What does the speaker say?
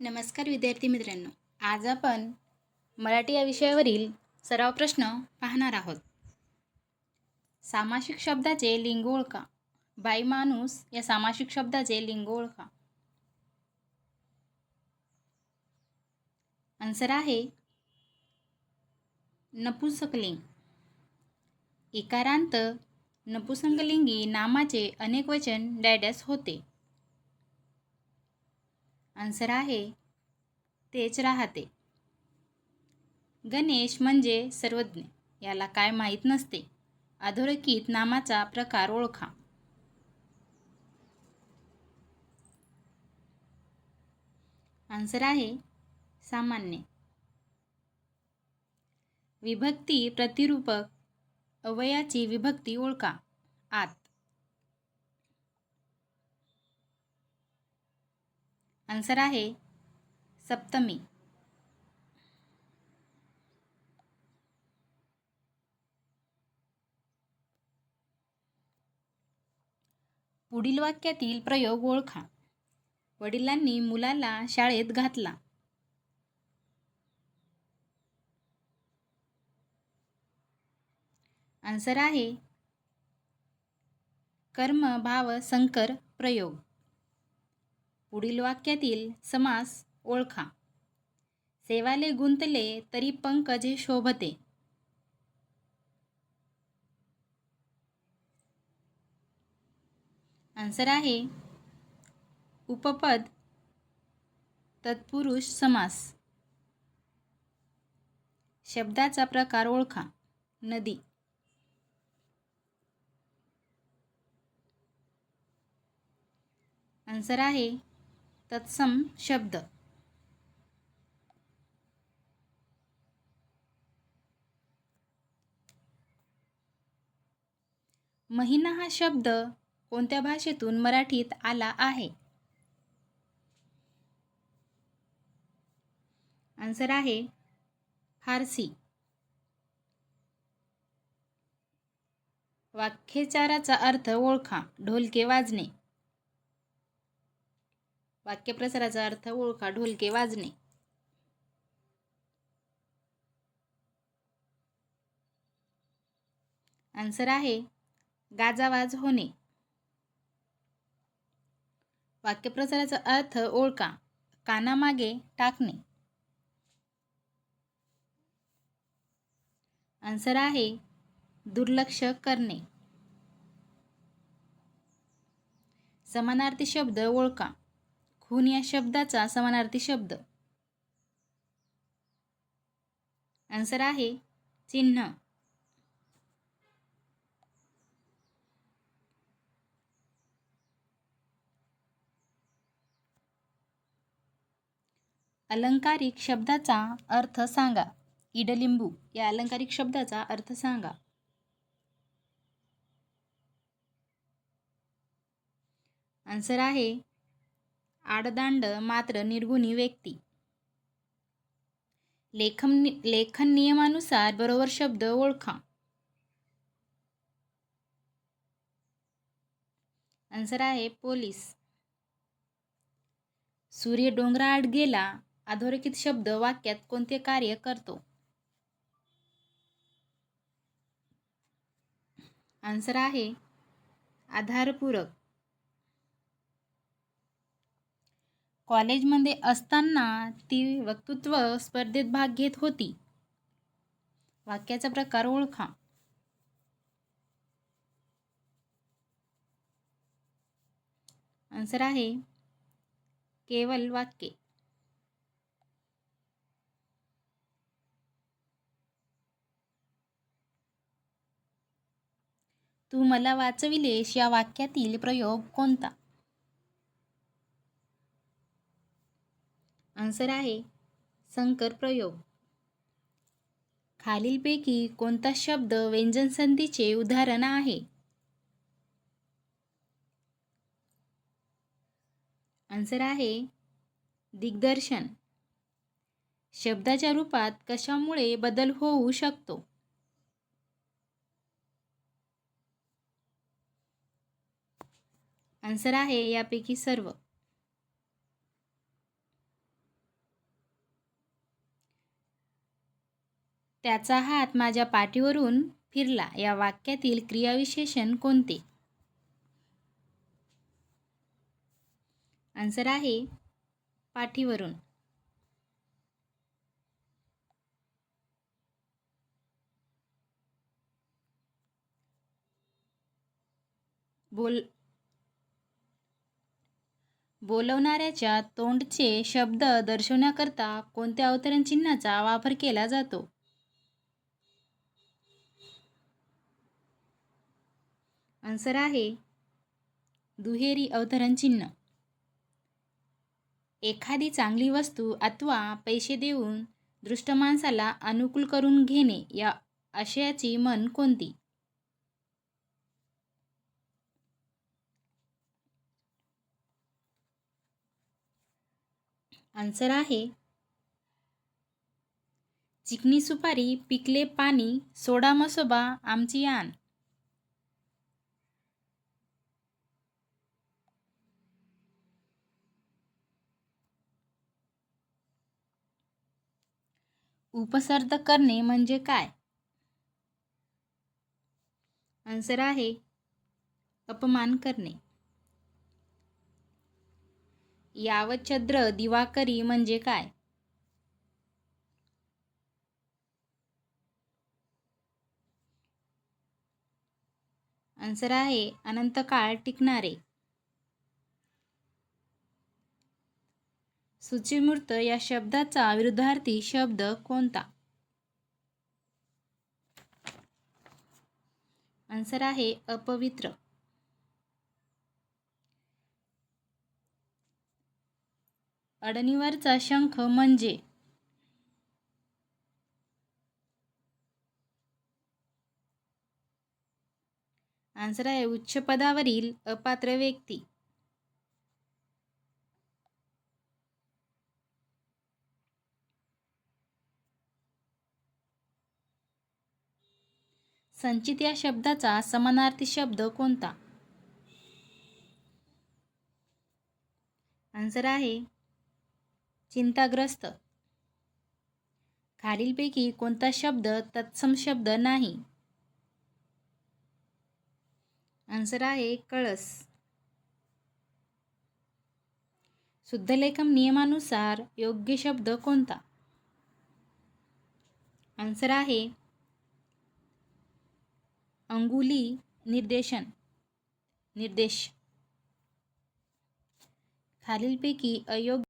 नमस्कार विद्यार्थी मित्रांनो. आज आपण मराठी या विषयावरील सराव प्रश्न पाहणार आहोत. सामासिक शब्दाचे लिंग ओळखा. बाई माणूस या सामासिक शब्दाचे लिंग ओळखा. आन्सर आहे नपुंसकलिंग. इकारांत नपुसंकलिंगी नामाचे अनेक वचन डॅडॅस होते. आन्सर आहे तेच राहते. गणेश म्हणजे सर्वज्ञ याला काय माहीत नसते. अधोरेखित नामाचा प्रकार ओळखा. आन्सर आहे सामान्य. विभक्ती प्रतिरूपक अवयाची विभक्ती ओळखा. आत आन्सर आहे सप्तमी. पुढील वाक्यातील प्रयोग ओळखा. वडिलांनी मुलाला शाळेत घातला. आन्सर आहे कर्म भाव संकर प्रयोग. पुढील वाक्यातील समास ओळखा. सेवाले गुंतले तरी पंकजे शोभते. आन्सर आहे उपपद तत्पुरुष समास. शब्दाचा प्रकार ओळखा. नदी. आन्सर आहे तत्सम शब्द. महिना हा शब्द कोणत्या भाषेतून मराठीत आला आहे? आन्सर आहे फारसी. वाक्यचाराचा अर्थ ओळखा ढोलके वाजणे. वाक्यप्रसाराचा अर्थ ओळखा ढोलके वाजणे. आन्सर आहे गाजावाज होणे. वाक्यप्रसाराचा अर्थ ओळखा कानामागे टाकणे. आन्सर आहे दुर्लक्ष करणे. समानार्थी शब्द ओळखा. खून या शब्दाचा समानार्थी शब्द. आन्सर आहे चिन्ह. अलंकारिक शब्दाचा अर्थ सांगा. इडलिंबू या अलंकारिक शब्दाचा अर्थ सांगा. आन्सर आहे आडदांड मात्र निर्गुणी व्यक्ती. लेखन लेखन नियमानुसार बरोबर शब्द ओळखा. आन्सर आहे पोलीस. सूर्य डोंगराआड गेला अधोरेखित शब्द वाक्यात कोणते कार्य करतो? आन्सर आहे आधारपूरक. कॉलेजमध्ये असताना ती वक्तृत्व स्पर्धेत भाग घेत होती. वाक्याचा प्रकार ओळखा. आन्सर आहे केवल वाक्य. तू मला वाचविलेस या वाक्यातील प्रयोग कोणता? आन्सर आहे संकर प्रयोग. खालीलपैकी कोणता शब्द व्यंजन संधीचे उदाहरण आहे? आन्सर आहे दिग्दर्शन. शब्दाच्या रूपात कशामुळे बदल होऊ शकतो? आन्सर आहे यापैकी सर्व. त्याचा हात माझ्या पाठीवरून फिरला. या वाक्यातील क्रियाविशेषण कोणते? आन्सर आहे पाठीवरून. बोल बोलवणाऱ्याच्या तोंडचे शब्द दर्शवण्याकरता कोणत्या अवतरण चिन्हाचा वापर केला जातो? आन्सर आहे दुहेरी अवतरण चिन्ह. एखादी चांगली वस्तू अथवा पैसे देऊन दृष्ट माणसाला अनुकूल करून घेणे या आशयाची मन कोणती? आन्सर आहे चिकनी सुपारी पिकले पाणी सोडा मसोबा आमची आण उपसर्ग करणे म्हणजे काय? आन्सर आहे अपमान करणे. यावच्छद्र दिवाकरी म्हणजे काय? आन्सर आहे अनंतकाळ टिकणारे. सुचिमूर्त या शब्दाचा विरुद्धार्थी शब्द कोणता? आन्सर आहे अपवित्र. अडणीवरचा शंख म्हणजे? आन्सर आहे उच्च पदावरील अपात्र व्यक्ती. संचित या शब्दाचा समानार्थी शब्द कोणता? आन्सर आहे चिंताग्रस्त. खालीलपैकी कोणता शब्द तत्सम शब्द नाही? आन्सर आहे कळस. शुद्धलेखन नियमानुसार योग्य शब्द कोणता? आन्सर आहे अंगुली निर्देशन निर्देश. खालीलपैकी अयोग्य